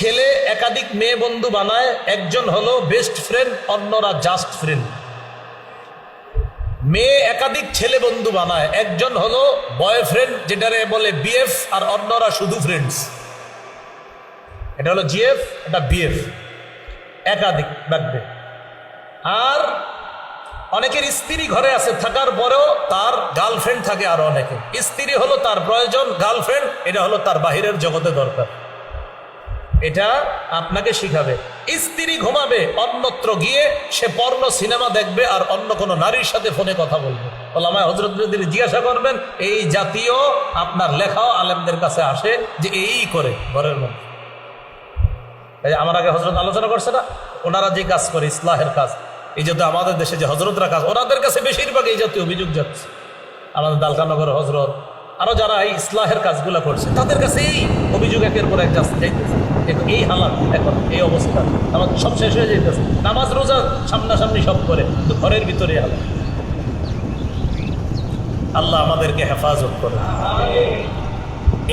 ছেলে একাধিক মেয়ে বন্ধু বানায়, একজন হলো বেস্ট ফ্রেন্ড অন্যরা জাস্ট ফ্রেন্ড মেয়ে একাধিক ছেলে বন্ধু বানায়, একজন হলো বয়ফ্রেন্ড যেটারে বলে বিএফ আর অন্যরা শুধু ফ্রেন্ডস এটা হলো জিএফ এটা বিএফ একাধিক রাখবে আর অনেকের স্ত্রী ঘরে আছে, থাকার পরেও তার গার্লফ্রেন্ড থাকে আরও অনেকে। স্ত্রী হলো তার প্রয়োজন গার্লফ্রেন্ড এটা হলো তার বাহিরের জগতে দরকার। এটা আপনাকে শিখাবে। স্ত্রী ঘুমাবে, অন্যত্র গিয়ে সে পর্ণ সিনেমা দেখবে আর অন্য কোনো নারীর সাথে ফোনে কথা বলবে। ওলামায় হজরত যদি জিজ্ঞাসা করবেন, এই জাতীয় আপনার লেখাও আলেমদের কাছে আসে যে এই করে ঘরের মধ্যে? এই আমার আগে হজরত আলোচনা করছে না? ওনারা যে কাজ করে, ইসলাহের কাজ, এই যাতে আমাদের দেশে যে হজরতরা কাজ, ওনাদের কাছে বেশিরভাগ এই জাতীয় অভিযোগ যাচ্ছে। আমাদের দালকানগর হজরত আরও যারা এই ইসলাহের কাজগুলো করছে, তাদের কাছে এই অভিযোগ একের পর এক যাচ্ছে এই হালাত এখন, এই অবস্থা। আমাদের সব শেষ হয়ে যাইতেছে। নামাজ, রোজা সামনাসামনি সব করে, কিন্তু ঘরের ভিতরে হালাত আল্লাহ আমাদেরকে হেফাজত করে।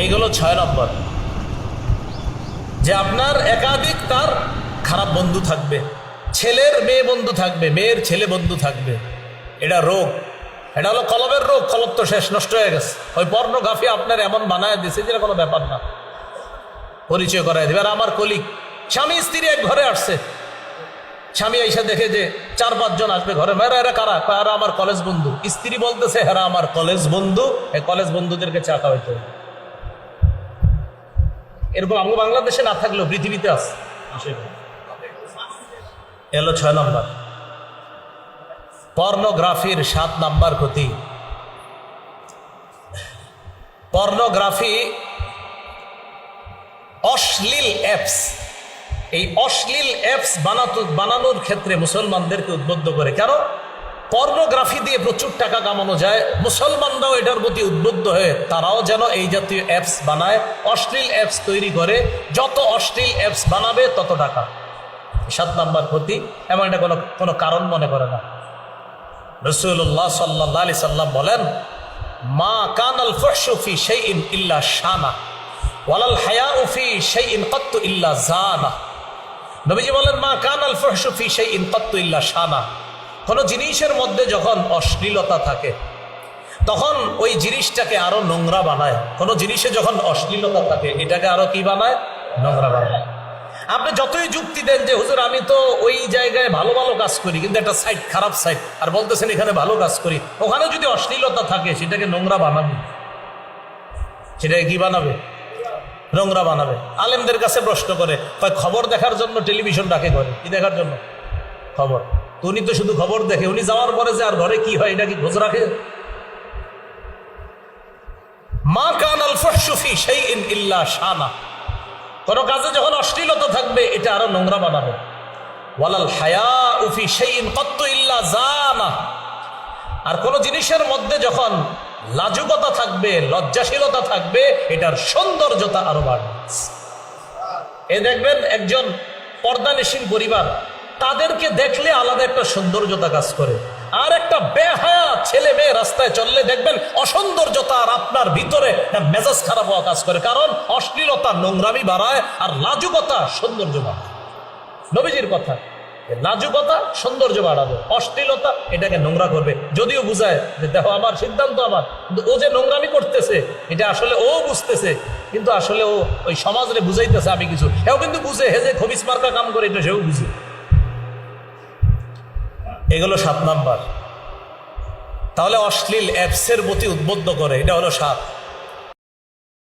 এইগুলো ছয় নম্বর। যে আপনার একাধিক তার খারাপ বন্ধু থাকবে, ছেলের মেয়ে বন্ধু থাকবে, মেয়ের ছেলে বন্ধু থাকবে, এটা রোগ। এটা হলো কলবের রোগ, কলব তো শেষ, নষ্ট হয়ে গেছে। ওই পর্নোগ্রাফি আপনার এমন বানায় দিছে, যেটা কোনো ব্যাপার না। পরিচয় করাই দেবে। আর আমার কলিগ, স্বামী, স্ত্রী এক ঘরে আসছে। স্বামী এসে দেখে যে চার পাঁচজন আসবে ঘরে। মেয়েরা, এরা কারা? এরা আমার কলেজ বন্ধু। স্ত্রী বলতেছে হেরা আমার কলেজ বন্ধু। এই কলেজ বন্ধুদেরকে চা খাওয়াইতে এরকম আমাকে বাংলাদেশে না থাকলেও পৃথিবীতে আছে। এলো ছয় নম্বর। পর্নোগ্রাফির সাত নাম্বার ক্ষতি। পর্নোগ্রাফি অশ্লীল অ্যাপস এই অশ্লীল অ্যাপস বানাতো বানানোর ক্ষেত্রে মুসলমানদেরকে উদ্বুদ্ধ করে। কেন? পর্নোগ্রাফি দিয়ে প্রচুর টাকা কামানো যায়। মুসলমানরাও এটার প্রতি উদ্বুদ্ধ হয়ে তারাও যেন এই জাতীয় অ্যাপস বানায়, অশ্লীল অ্যাপস তৈরি করে। যত অশ্লীল অ্যাপস বানাবে, তত টাকা। সাত নাম্বার ক্ষতি, এমন এটা কোনো কোনো কারণ মনে করে না। রসুল্লাহ সাল্লাহ আলি সাল্লাম বলেন, মা কানাল ফি সেই ইল্লা শানা ওয়ালাল হায়া উফি সেই ইন কত্তু ইল্লা জানা নবীজি বলেন, মা কানাল ফি সেই ইন কত্তু ইল্লা শানা কোনো জিনিসের মধ্যে যখন অশ্লীলতা থাকে, তখন ওই জিনিসটাকে আরও নোংরা বানায়। কোনো জিনিসে যখন অশ্লীলতা থাকে, এটাকে আরও কি বানায়? নোংরা বানায়। আপনি যতই যুক্তি দেন যে, হুজুর, আমি তো ওই জায়গায় ভালো ভালো কাজ করি, কিন্তু একটা সাইড খারাপ সাইড আর বলতেছেন এখানে ভালো কাজ করি। ওখানে যদি অশ্লীলতা থাকে, সেটাকে নোংরা বানাবে। সেটাকে কি বানাবে? নোংরা বানাবে। আলেমদের কাছে প্রশ্ন করে, কয়, খবর দেখার জন্য টেলিভিশন ডাকে করে কি দেখার জন্য? খবর। উনি তো শুধু খবর দেখে, উনি যাওয়ার পরে যে আর ঘরে কি হয়, এটা কি খোঁজ রাখে? মা কান আল ফি সেই ইন ইল্লা শানা। কোনো কাজে যখন অশ্লীলতা থাকবে, এটা আরও নোংরা বানাবে। ওয়ালাল হায়া উফি সেই ইন কত্ত ইল্লা জানা। আর কোন জিনিসের মধ্যে যখন লাজুকতা থাকবে, লজ্জাশীলতা থাকবে, এটার সৌন্দর্যতা আরও বাড়বে। এ দেখবেন একজন পর্দানিসীন পরিবার, তাদেরকে দেখলে আলাদা একটা সৌন্দর্যতা কাজ করে। আর একটা বেহায়া ছেলে মেয়ে রাস্তায় চললে দেখবেন অসৌন্দর্যতা আর আপনার ভিতরে মেজাজ খারাপ হওয়া কাজ করে। কারণ অশ্লীলতা নোংরামি বাড়ায় আর লাজুকতা সৌন্দর্য বাড়ায়। নবীজির কথা। লাজুকতা সৌন্দর্য বাড়াবে, অশ্লীলতা এটাকে নোংরা করবে। যদিও বুঝায় যে দেখো আমার সিদ্ধান্ত আমার, কিন্তু ও যে নোংরামি করতেছে, এটা আসলে ও বুঝতেছে, কিন্তু আসলে ও ওই সমাজরে বুঝাইতেছে আমি কিছু। এও কিন্তু বুঝে, হে যে খবিস মার্কা কাম করে, এটা সেও বুঝে। এগুলো সাত নাম্বার। তাহলে অশ্লীল অ্যাপসের প্রতি উদ্বুদ্ধ করে, এটা হলো সাত।